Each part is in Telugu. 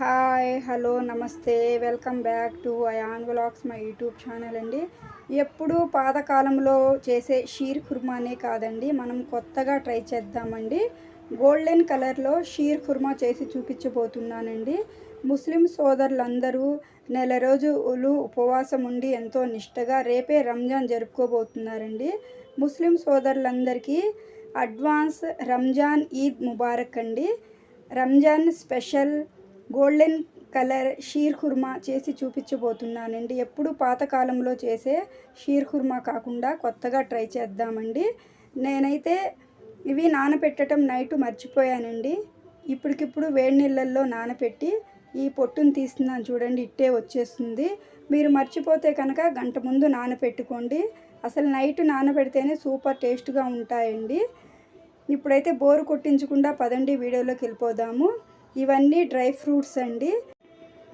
హాయ్ హలో నమస్తే. Welcome back to Ayan vlogs my YouTube channel అండి. ఎప్పుడూ పాతకాలంలో చేసే షీర్ కుర్మానే కాదండి. మనం కొత్తగా ట్రై చేద్దామండి. గోల్డెన్ కలర్లో షీర్ కుర్మా చేసి చూపించబోతున్నానండి. ముస్లిం సోదరులందరూ నెల రోజులు ఉపవాసం ఉండి ఎంతో నిష్టగా రేపే రంజాన్ జరుపుకోబోతున్నారండి. ముస్లిం సోదరులందరికీ అడ్వాన్స్ రంజాన్ ఈద్ ముబారక్ అండి. Ramzan special golden colour sheer kurma చేసి చూపించబోతున్నానండి. ఎప్పుడు పాతకాలంలో చేసే షీర్ కుర్మా కాకుండా కొత్తగా ట్రై చేద్దామండి. నేనైతే ఇవి నానపెట్టడం నైట్ మర్చిపోయానండి. ఇప్పటికిప్పుడు వేడి నీళ్ళల్లో నానపెట్టి ఈ పొట్టును తీస్తున్నాను చూడండి ఇట్టే వచ్చేస్తుంది. మీరు మర్చిపోతే కనుక గంట ముందు నానపెట్టుకోండి. అసలు నైట్ నానబెడితేనే సూపర్ టేస్ట్గా ఉంటాయండి. ఇప్పుడైతే బోరు కొట్టించకుండా పదండి వీడియోలోకి వెళ్ళిపోదాము. ఇవన్నీ డ్రై ఫ్రూట్స్ అండి.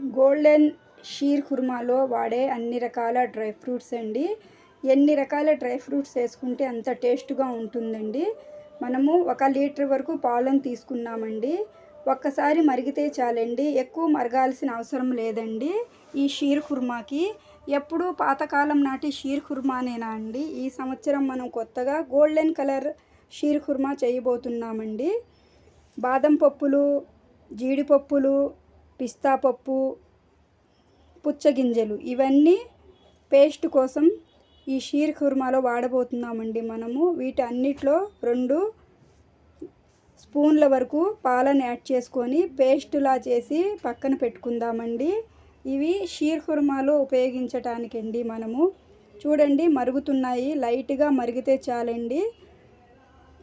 గోల్డెన్ షీర్ కుర్మాలో వాడే అన్ని రకాల డ్రై ఫ్రూట్స్ అండి. ఎన్ని రకాల డ్రై ఫ్రూట్స్ వేసుకుంటే అంత టేస్ట్గా ఉంటుందండి. మనము ఒక లీటర్ వరకు పాలను తీసుకున్నామండి. ఒక్కసారి మరిగితే చాలండి. ఎక్కువ మరగాల్సిన అవసరం లేదండి. ఈ షీర్ కుర్మాకి ఎప్పుడూ పాతకాలం నాటి షీర్ కుర్మానేనా అండి? ఈ సంవత్సరం మనం కొత్తగా గోల్డెన్ కలర్ షీర్ కుర్మా చేయబోతున్నామండి. బాదం పప్పులు జీడిపప్పులు పిస్తా పప్పు పుచ్చగింజలు ఇవన్నీ పేస్ట్ కోసం ఈ షీర్ కుర్మాలో వాడబోతున్నామండి మనము. వీటి అన్నిట్లో రెండు స్పూన్ల వరకు పాలను యాడ్ చేసుకొని పేస్టులా చేసి పక్కన పెట్టుకుందామండి. ఇవి షీర్ కుర్మాలో ఉపయోగించటానికండి మనము. చూడండి మరుగుతున్నాయి. లైట్గా మరిగితే చాలండి.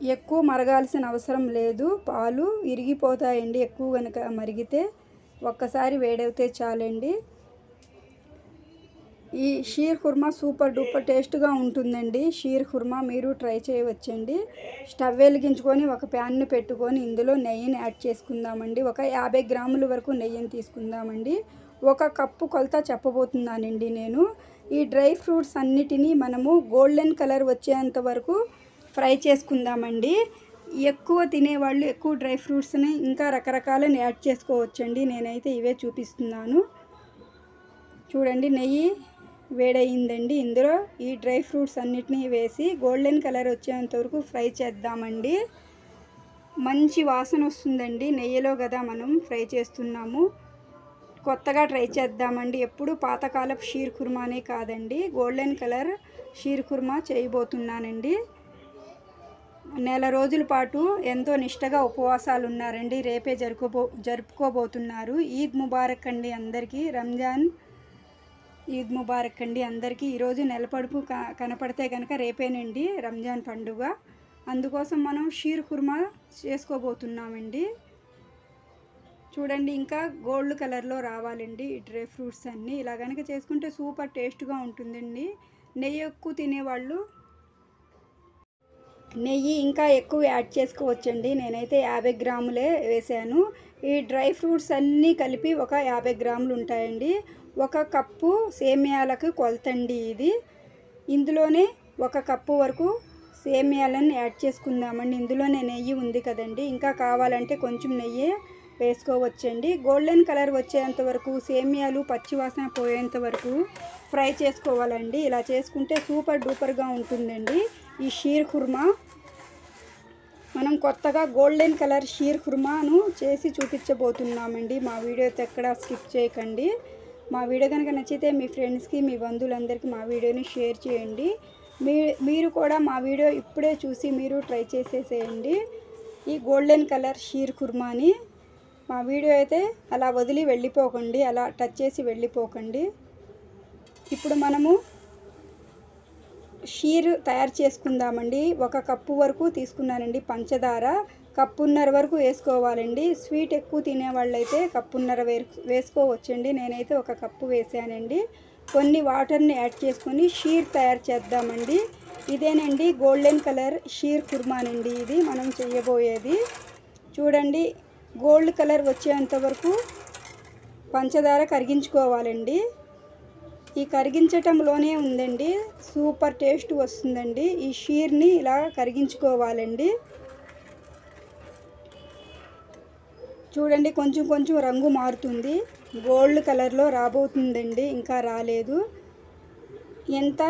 ఎక్కువ మరగాల్సిన అవసరం లేదు. పాలు ఇరిగిపోతాయండి. ఎక్కువ కనుక మరిగితే ఒక్కసారి వేడవుతే చాలండి. ఈ షీర్ కుర్మా సూపర్ డూపర్ టేస్ట్గా ఉంటుందండి. షీర్ కుర్మా మీరు ట్రై చేయవచ్చండి. స్టవ్ వెలిగించుకొని ఒక ప్యాన్ను పెట్టుకొని ఇందులో నెయ్యిని యాడ్ చేసుకుందామండి. ఒక యాభై గ్రాముల వరకు నెయ్యిని తీసుకుందామండి. ఒక కప్పు కొలత చెప్పబోతున్నానండి నేను. ఈ డ్రై ఫ్రూట్స్ అన్నిటినీ మనము గోల్డెన్ కలర్ వచ్చేంత వరకు ఫ్రై చేసుకుందామండి. ఎక్కువ తినేవాళ్ళు ఎక్కువ డ్రై ఫ్రూట్స్ని ఇంకా రకరకాలను యాడ్ చేసుకోవచ్చండి. నేనైతే ఇవే చూపిస్తున్నాను. చూడండి నెయ్యి వేడయిందండి. ఇందులో ఈ డ్రై ఫ్రూట్స్ అన్నిటినీ వేసి గోల్డెన్ కలర్ వచ్చేంత వరకు ఫ్రై చేద్దామండి. మంచి వాసన వస్తుందండి. నెయ్యిలో కదా మనం ఫ్రై చేస్తున్నాము. కొత్తగా ట్రై చేద్దామండి. ఎప్పుడు పాతకాలపు షీర్ కుర్మానే కాదండి. గోల్డెన్ కలర్ షీర్ కుర్మా చేయబోతున్నానండి. నెల రోజుల పాటు ఎంతో నిష్టగా ఉపవాసాలు ఉన్నారండి రేపే జరుపుకోబో జరుపుకోబోతున్నారు. ఈద్ ముబారక్ అండి అందరికీ. రంజాన్ ఈద్ ముబారక్ అండి అందరికీ. ఈరోజు నెలపడుపు క కనపడితే కనుక రేపేనండి రంజాన్ పండుగ. అందుకోసం మనం షీర్ కుర్మా చేసుకోబోతున్నామండి. చూడండి ఇంకా గోల్డ్ కలర్లో రావాలండి ఈ డ్రై ఫ్రూట్స్ అన్నీ. ఇలా కనుక చేసుకుంటే సూపర్ టేస్ట్గా ఉంటుందండి. నెయ్యి ఎక్కువ తినేవాళ్ళు నెయ్యి ఇంకా ఎక్కువ యాడ్ చేసుకోవచ్చండి. నేనైతే యాభై గ్రాములే వేసాను. ఈ డ్రై ఫ్రూట్స్ అన్నీ కలిపి ఒక యాభై గ్రాములు ఉంటాయండి. ఒక కప్పు సేమియాలకు కొలతండి ఇది. ఇందులోనే ఒక కప్పు వరకు సేమియాలను యాడ్ చేసుకుందామండి. ఇందులోనే నెయ్యి ఉంది కదండి. ఇంకా కావాలంటే కొంచెం నెయ్యి వేసుకోవచ్చండి. గోల్డెన్ కలర్ వచ్చేంత వరకు సేమియాలు పచ్చివాసన పోయేంత వరకు ఫ్రై చేసుకోవాలండి. ఇలా చేసుకుంటే సూపర్ డూపర్గా ఉంటుందండి. ఈ షీర్ కుర్మా. మనం కొత్తగా గోల్డెన్ కలర్ షీర్ కుర్మాను చేసి చూపించబోతున్నామండి. మా వీడియో ఎక్కడ స్కిప్ చేయకండి. మా వీడియో కనుక నచ్చితే మీ ఫ్రెండ్స్కి మీ బంధువులందరికీ మా వీడియోని షేర్ చేయండి. మీ మీరు కూడా మా వీడియో ఇప్పుడే చూసి మీరు ట్రై చేసేసేయండి. ఈ గోల్డెన్ కలర్ షీర్ కుర్మాని. మా వీడియో అయితే అలా వదిలి వెళ్ళిపోకండి అలా టచ్ చేసి వెళ్ళిపోకండి. ఇప్పుడు మనము షీర్ తయారు చేసుకుందామండి. ఒక కప్పు వరకు తీసుకున్నానండి పంచదార. కప్పున్నర వరకు వేసుకోవాలండి. స్వీట్ ఎక్కువ తినేవాళ్ళైతే కప్పున్నర వే వేసుకోవచ్చండి. నేనైతే ఒక కప్పు వేసానండి. కొన్ని వాటర్ని యాడ్ చేసుకొని షీర్ తయారు చేద్దామండి. ఇదేనండి గోల్డెన్ కలర్ షీర్ కుర్మానండి ఇది. మనం చేయబోయేది. చూడండి గోల్డ్ కలర్ వచ్చేంత వరకు పంచదార కరిగించుకోవాలండి. ఈ కరిగించటంలోనే ఉందండి. సూపర్ టేస్ట్ వస్తుందండి. ఈ షీర్ని ఇలా కరిగించుకోవాలండి. చూడండి కొంచెం కొంచెం రంగు మారుతుంది. గోల్డ్ కలర్లో రాబోతుందండి. ఇంకా రాలేదు. ఎంత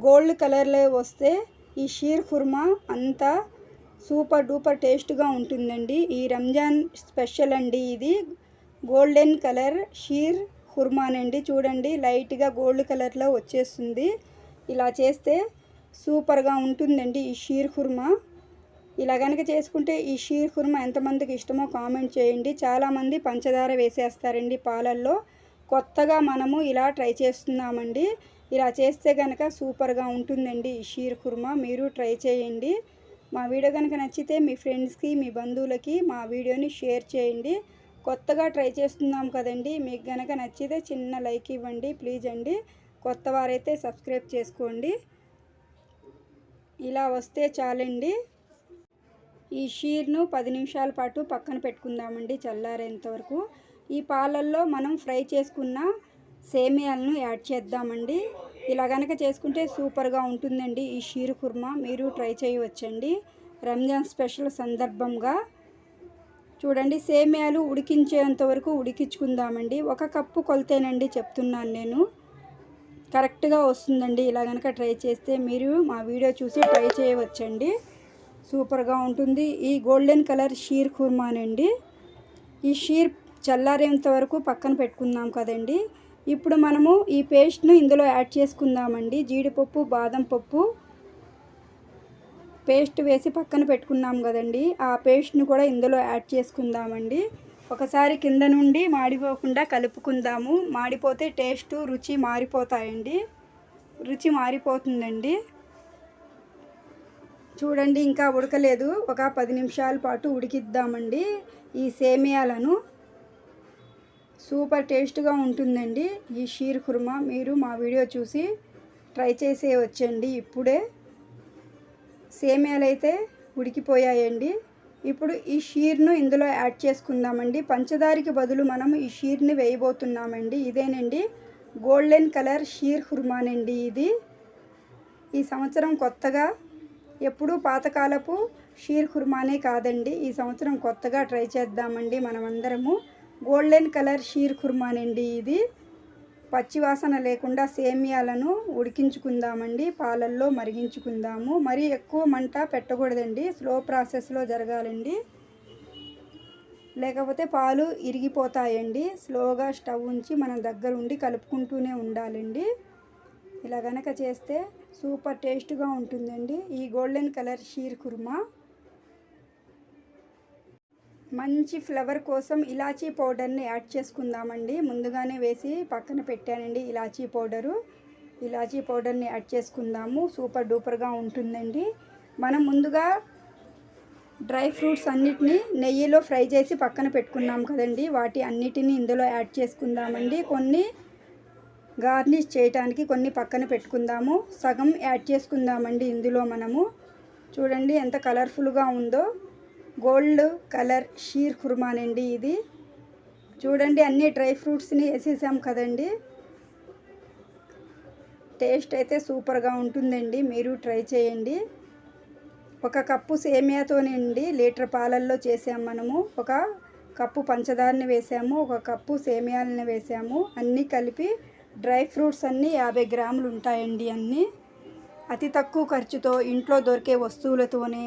గోల్డ్ కలర్లో వస్తే ఈ షీర్ కుర్మా అంతా సూపర్ డూపర్ టేస్ట్గా ఉంటుందండి. ఈ రంజాన్ స్పెషల్ అండి ఇది. గోల్డెన్ కలర్ షీర్ హుర్మానండి. చూడండి లైట్గా గోల్డ్ కలర్లో వచ్చేస్తుంది. ఇలా చేస్తే సూపర్గా ఉంటుందండి ఈ షీర్ హుర్మా. ఇలా కనుక చేసుకుంటే ఈ షీర్ కుర్మ ఎంతమందికి ఇష్టమో కామెంట్ చేయండి. చాలామంది పంచదార వేసేస్తారండి పాలల్లో. కొత్తగా మనము ఇలా ట్రై చేస్తున్నామండి. ఇలా చేస్తే కనుక సూపర్గా ఉంటుందండి ఈ షీర్ కుర్మా మీరు ట్రై చేయండి. మా వీడియో కనుక నచ్చితే మీ ఫ్రెండ్స్కి మీ బంధువులకి మా వీడియోని షేర్ చేయండి. కొత్తగా ట్రై చేస్తున్నాం కదండి మీకు కనుక నచ్చితే చిన్న లైక్ ఇవ్వండి ప్లీజ్ అండి. కొత్త వారైతే సబ్స్క్రైబ్ చేసుకోండి. ఇలా వస్తే చాలండి. ఈ షీర్ను పది నిమిషాల పాటు పక్కన పెట్టుకుందామండి చల్లారేంత వరకు. ఈ పాలల్లో మనం ఫ్రై చేసుకున్న సేమియాలను యాడ్ చేద్దామండి. ఇలా కనుక చేసుకుంటే సూపర్గా ఉంటుందండి ఈ షీర్ కుర్మా. మీరు ట్రై చేయవచ్చండి. రంజాన్ స్పెషల్ సందర్భంగా చూడండి సేమియాలు ఉడికించేంత వరకు ఉడికించుకుందామండి. ఒక కప్పు కొలతేనండి చెప్తున్నాను నేను. కరెక్ట్గా వస్తుందండి. ఇలా కనుక ట్రై చేస్తే మీరు మా వీడియో చూసి ట్రై చేయవచ్చండి. సూపర్గా ఉంటుంది. ఈ గోల్డెన్ కలర్ షీర్ కుర్మానండి. ఈ షీర్ చల్లారేంత వరకు పక్కన పెట్టుకుందాం కదండి. ఇప్పుడు మనము ఈ పేస్ట్ను ఇందులో యాడ్ చేసుకుందామండి. జీడిపప్పు బాదం పప్పు పేస్ట్ వేసి పక్కన పెట్టుకున్నాం కదండి. ఆ పేస్ట్ను కూడా ఇందులో యాడ్ చేసుకుందామండి. ఒకసారి కింద నుండి మాడిపోకుండా కలుపుకుందాము. మాడిపోతే టేస్ట్ రుచి మారిపోతాయండి. రుచి మారిపోతుందండి. చూడండి ఇంకా ఉడకలేదు. ఒక పది నిమిషాల పాటు ఉడికిద్దామండి ఈ సేమియాలను. సూపర్ టేస్ట్గా ఉంటుందండి ఈ షీర్ కుర్మా మీరు మా వీడియో చూసి ట్రై చేసే వచ్చండి ఇప్పుడే. సేమ్యాలైతే అయితే ఉడికిపోయాయండి. ఇప్పుడు ఈ షీర్ను ఇందులో యాడ్ చేసుకుందామండి. పంచదారికి బదులు మనం ఈ షీర్ని వేయబోతున్నామండి. ఇదేనండి గోల్డెన్ కలర్ షీర్ కుర్మానండి ఇది. ఈ సంవత్సరం కొత్తగా ఎప్పుడూ పాతకాలపు షీర్ కుర్మానే కాదండి. ఈ సంవత్సరం కొత్తగా ట్రై చేద్దామండి మనమందరము. గోల్డెన్ కలర్ షీర్ కుర్మానండి ఇది. పచ్చివాసన లేకుండా సేమియాలను ఉడికించుకుందామండి. పాలల్లో మరిగించుకుందాము. మరీ ఎక్కువ మంట పెట్టకూడదండి. స్లో ప్రాసెస్లో జరగాలండి. లేకపోతే పాలు ఇరిగిపోతాయండి. స్లోగా స్టవ్ ఉంచి మనం దగ్గర ఉండి కలుపుకుంటూనే ఉండాలండి. ఇలా గనక చేస్తే సూపర్ టేస్ట్గా ఉంటుందండి. ఈ గోల్డెన్ కలర్ షీర్ కుర్మా. మంచి ఫ్లేవర్ కోసం ఇలాచీ పౌడర్ని యాడ్ చేసుకుందామండి. ముందుగానే వేసి పక్కన పెట్టానండి ఇలాచీ పౌడరు. ఇలాచీ పౌడర్ని యాడ్ చేసుకుందాము. సూపర్ డూపర్గా ఉంటుందండి. మనం ముందుగా డ్రై ఫ్రూట్స్ అన్నిటినీ నెయ్యిలో ఫ్రై చేసి పక్కన పెట్టుకున్నాం కదండి. వాటి అన్నిటినీ ఇందులో యాడ్ చేసుకుందామండి. కొన్ని గార్నిష్ చేయటానికి కొన్ని పక్కన పెట్టుకుందాము. సగం యాడ్ చేసుకుందామండి ఇందులో మనము. చూడండి ఎంత కలర్ఫుల్గా ఉందో. గోల్డ్ కలర్ షీర్ కుర్మానండి ఇది. చూడండి అన్ని డ్రై ఫ్రూట్స్ని వేసేసాం కదండి. టేస్ట్ అయితే సూపర్గా ఉంటుందండి మీరు ట్రై చేయండి. ఒక కప్పు సేమియాతోనండి లీటర్ పాలల్లో చేసాం మనము. ఒక కప్పు పంచదారని వేసాము ఒక కప్పు సేమియాలని వేసాము. అన్నీ కలిపి డ్రై ఫ్రూట్స్ అన్నీ యాభై గ్రాములు ఉంటాయండి అన్నీ. అతి తక్కువ ఖర్చుతో ఇంట్లో దొరికే వస్తువులతోనే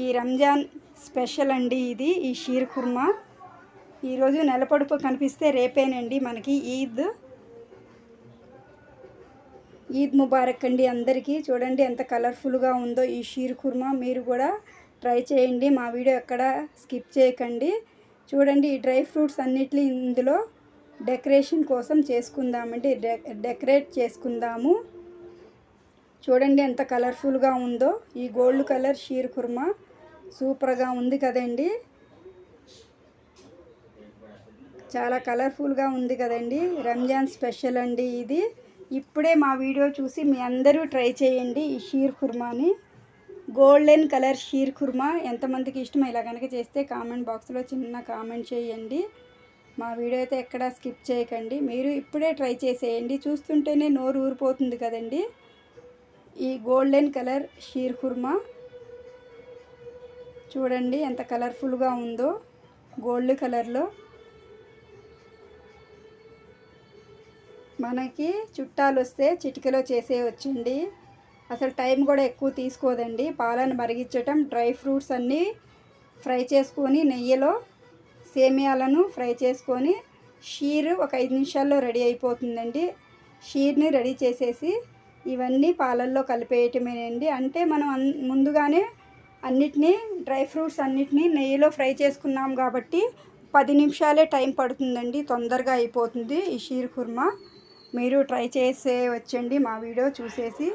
ఈ రంజాన్ స్పెషల్ అండి ఇది ఈ షీర్ కుర్మా. ఈరోజు నెలపొడుపు కనిపిస్తే రేపేనండి మనకి ఈద్. ఈద్ ముబారక్ అండి అందరికీ. చూడండి ఎంత కలర్ఫుల్గా ఉందో ఈ షీర్ కుర్మా. మీరు కూడా ట్రై చేయండి మా వీడియో ఎక్కడ స్కిప్ చేయకండి. చూడండి ఈ డ్రై ఫ్రూట్స్ అన్నిటిని ఇందులో డెకరేషన్ కోసం చేసుకుందామండి డెకరేట్ చేసుకుందాము. చూడండి ఎంత కలర్ఫుల్గా ఉందో ఈ గోల్డ్ కలర్ షీర్ కుర్మా. సూపర్గా ఉంది కదండి. చాలా కలర్ఫుల్గా ఉంది కదండి. రంజాన్ స్పెషల్ అండి ఇది. ఇప్పుడే మా వీడియో చూసి మీ అందరూ ట్రై చేయండి ఈ sheer కుర్మాని. Golden colour sheer kurma. ఎంతమందికి ఇష్టం ఇలా కనుక చేస్తే కామెంట్ బాక్స్లో చిన్న కామెంట్ చేయండి. మా వీడియో అయితే ఎక్కడా స్కిప్ చేయకండి. మీరు ఇప్పుడే ట్రై చేసేయండి. చూస్తుంటేనే నోరు ఊరిపోతుంది కదండి. ఈ గోల్డెన్ కలర్ షీర్ కుర్మా. చూడండి ఎంత కలర్ఫుల్గా ఉందో. గోల్డ్ కలర్లో. మనకి చుట్టాలు వస్తే చిటికలో చేసేయవచ్చండి అసలు టైం కూడా ఎక్కువ తీసుకోదండి. పాలను మరిగించటం డ్రై ఫ్రూట్స్ అన్నీ ఫ్రై చేసుకొని నెయ్యిలో సేమియాలను ఫ్రై చేసుకొని షీర్ ఒక ఐదు నిమిషాల్లో రెడీ అయిపోతుందండి. షీర్ని రెడీ చేసేసి ఇవన్నీ పాలల్లో కలిపేయటమేనండి. అంటే మనం అన్- ముందుగానే అన్నిటినీ డ్రై ఫ్రూట్స్ అన్నిటినీ నెయ్యిలో ఫ్రై చేసుకున్నాం కాబట్టి పది నిమిషాలే టైం పడుతుందండి. తొందరగా అయిపోతుంది ఈ షీర్ కుర్మా. మీరు ట్రై చేసే వచ్చండి మా వీడియో చూసేసి.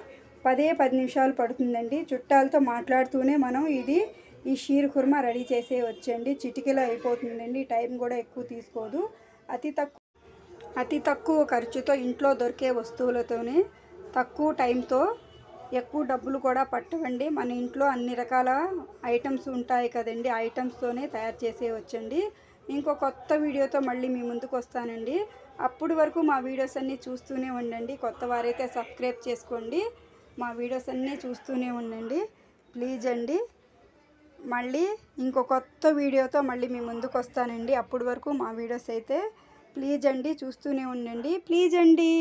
పదే పది నిమిషాలు పడుతుందండి. చుట్టాలతో మాట్లాడుతూనే మనం ఇది ఈ షీర్ కుర్మా రెడీ చేసే వచ్చండి. చిటికలో అయిపోతుందండి. టైం కూడా ఎక్కువ తీసుకోదు. అతి తక్కువ అతి తక్కువ ఖర్చుతో ఇంట్లో దొరికే వస్తువులతోనే తక్కువ టైంతో ఎక్కువ డబ్బులు కూడా పట్టవండి. మన ఇంట్లో అన్ని రకాల ఐటమ్స్ ఉంటాయి కదండి. ఐటమ్స్తోనే తయారు చేసేయవచ్చండి ఇంకో కొత్త వీడియోతో మళ్ళీ మీ ముందుకు వస్తానండి. అప్పటి వరకు మా వీడియోస్ అన్నీ చూస్తూనే ఉండండి. కొత్త వారైతే సబ్స్క్రైబ్ చేసుకోండి. మా వీడియోస్ అన్నీ చూస్తూనే ఉండండి. ప్లీజ్ అండి. మళ్ళీ ఇంకో కొత్త వీడియోతో మళ్ళీ మీ ముందుకు వస్తానండి. అప్పటి వరకు మా వీడియోస్ అయితే ప్లీజ్ అండి చూస్తూనే ఉండండి. ప్లీజ్ అండి.